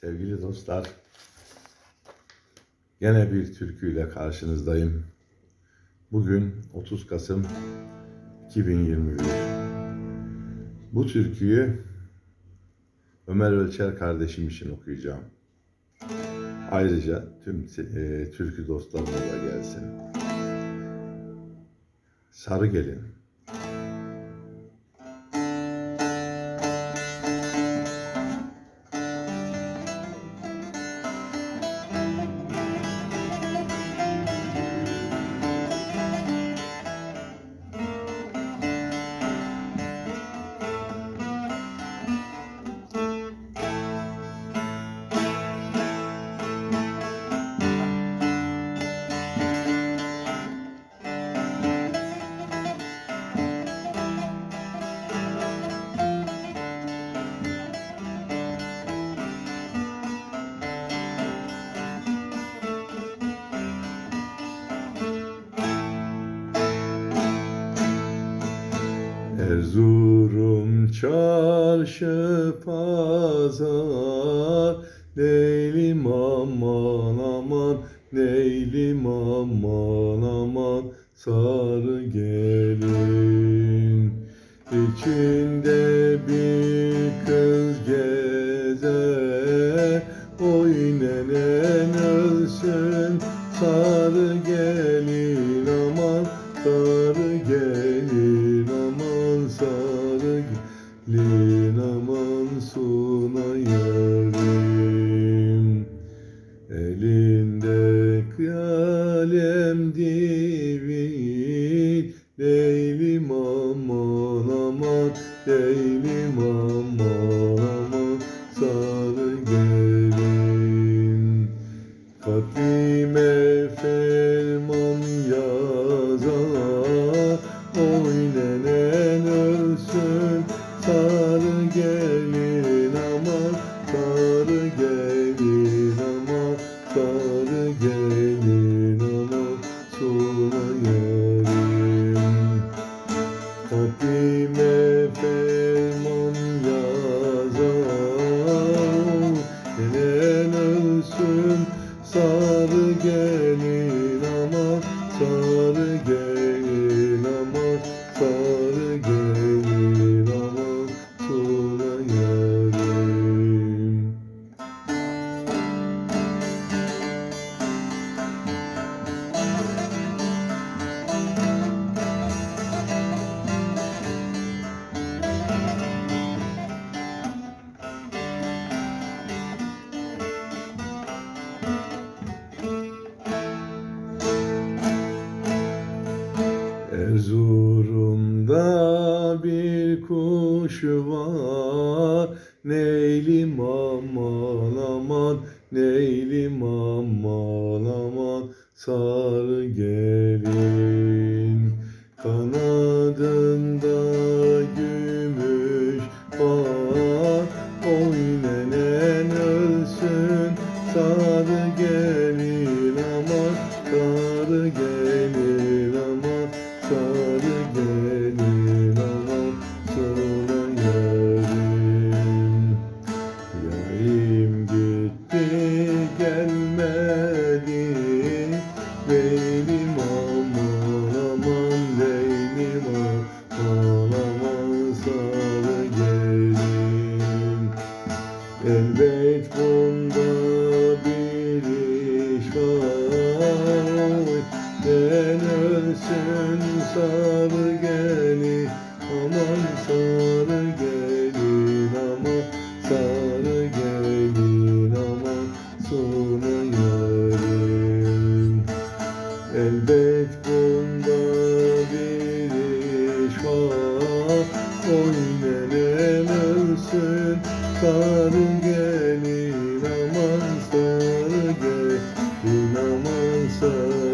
Sevgili dostlar, gene bir türküyle karşınızdayım. Bugün 30 Kasım 2021. Bu türküyü Ömer Ölçer kardeşim için okuyacağım. Ayrıca tüm e, türkü dostlarıma da gelsin. Sarı Gelin. Erzurum çarşı pazar. Leylim aman aman Leylim aman aman. Sarı gelin İçinde bir kız aman Leylim aman aman sarı gelin. Katime ferman yazar Oy nenen ölsün. Sarı gelin aman Sarı gelin aman Sarı gelin aman Sonra ölsün sarı gelin ama Sarı gelin ama Sarı gelin kuş var Neylim aman aman Neylim aman aman Sarı gelin. Kanadında gümüş var Oy nenen ölsün Sarı gelin aman Sarı gelin Leylim aman aman Leylim aman aman Sarı gelin Elbet bunda bir iş var. Ben ölsün sarı gelin Aman sarı gelin aman Sarı gelin aman Sonra Oy ölsün sarı gelin aman sarı gelin aman sarı